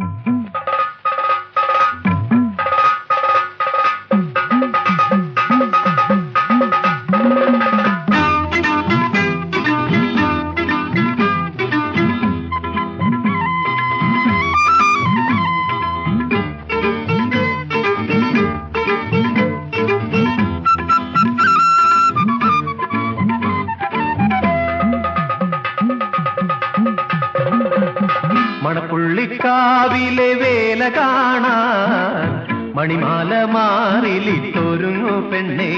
Mm-hmm. മണപ്പുള്ളിക്കാവിലെ വേല കാണാൻ മണിമാല മാറിലിട്ടൊരുങ്ങു പെണ്ണേ.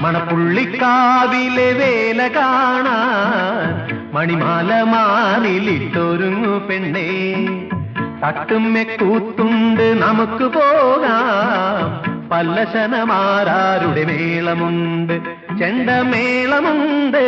മണപ്പുള്ളിക്കാവിലെ വേല കാണാൻ മണിമാല മാറിലിട്ടൊരുങ്ങു പെണ്ണേ. തട്ടുമ്മെ കൂത്തുണ്ട് നമുക്ക് പോകാം. പല്ലശനമാരാരുടെ മേളമുണ്ട്. ചെണ്ടമേളമുണ്ട്.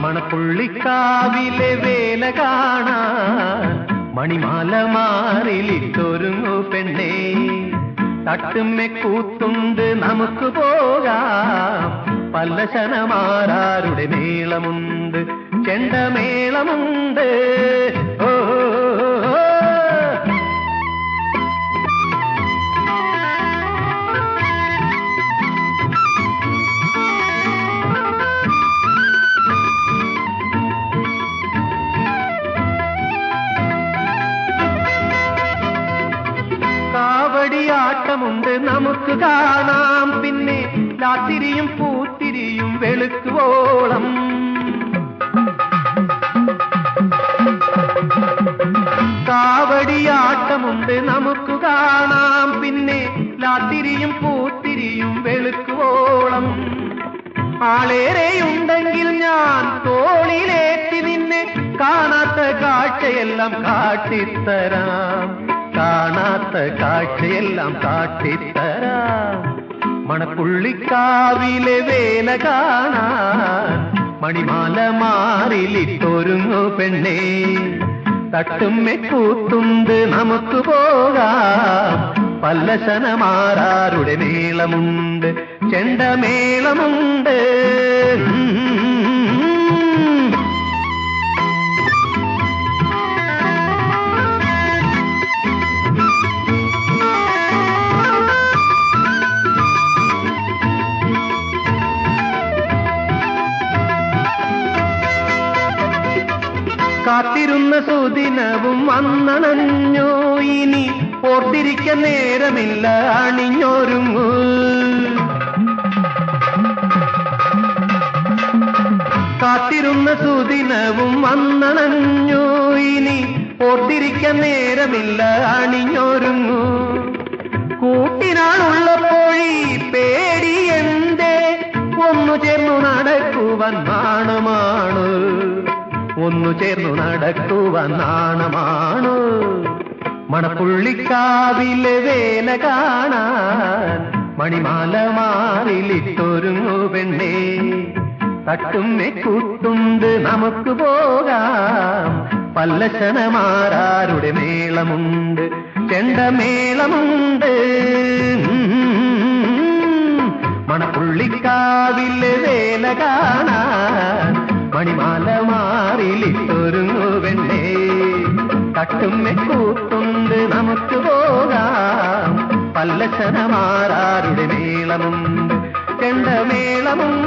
മണപ്പുള്ളിക്കാവിലെ വേല കാണാൻ മണിമാല മാറിലിട്ടൊരുങ്ങു പെണ്ണേ. തട്ടുമ്മെ കൂത്തുണ്ട് നമുക്ക് പോകാം. പല്ലശനമാരാരുടെ മേളമുണ്ട് ചെണ്ടമേളമുണ്ട് കാവടിയാട്ടമുണ്ട് നമുക്ക് കാണാം. പിന്നെ രാത്തിരിയും പൂത്തിരിയും വെളുക്കുവോളം. കാവടിയാട്ടമുണ്ട് നമുക്ക് കാണാം. പിന്നെ രാത്തിരിയും പൂത്തിരിയും വെളുക്കുവോളം. ആളേറെയുണ്ടെങ്കിൽ ഞാൻ തോളിലേറ്റി നിന്നെ കാണാത്ത കാഴ്ചയെല്ലാം കാട്ടിത്തരാം. കാണാത്ത കാഴ്ചയെല്ലാം കാട്ടിത്തരാ മണപ്പുള്ളിക്കാവിലെ വേല കാണാൻ മണിമാല മാറിലിട്ടൊരുങ്ങു പെണ്ണേ. തട്ടുമ്മെ കൂത്തുണ്ട് നമുക്ക് പോകാം. പല്ലശനമാരാരുടെ മേളമുണ്ട് ചെണ്ടമേളമുണ്ട്. കാത്തിരുന്ന സുദിനവും വന്നണഞ്ഞോ ഇനി ഓർത്തിരിക്ക നേരമില്ല അണിഞ്ഞൊരുങ്ങൂ. കാത്തിരുന്ന സുദിനവും വന്നണഞ്ഞോ ഇനി ഓർത്തിരിക്ക നേരമില്ല അണിഞ്ഞൊരുങ്ങൂ. കൂട്ടിനാളുള്ളപ്പോഴീ എന്തേ? ഒന്നു ചേർന്നു നടക്കുവാൻ നാണമാണ്. ഒന്നു ചേർന്നു നടക്കുവാൻ നാണമാണ്? മണപ്പുള്ളിക്കാവിലെ വേല കാണാൻ മണിമാല മാറിലിട്ടൊരുങ്ങു പെണ്ണേ. തട്ടുമ്മെ കൂട്ടുണ്ട് നമുക്ക് പോകാം. പല്ലശനമാരാരുടെ മേളമുണ്ട്. ചെണ്ടമേളമുണ്ട് മണപ്പുള്ളിക്കാവിലെ വേല കാണാൻ മണിമാല മാറിലിട്ടൊരുങ്ങു വെണ്ണേ തട്ടുമ്മെ കൂത്തുണ്ട് നമുക്ക് പോകാം. പല്ലശനമാരാരുടെ മേളമുണ്ട്. ചെണ്ടമേളമുണ്ട്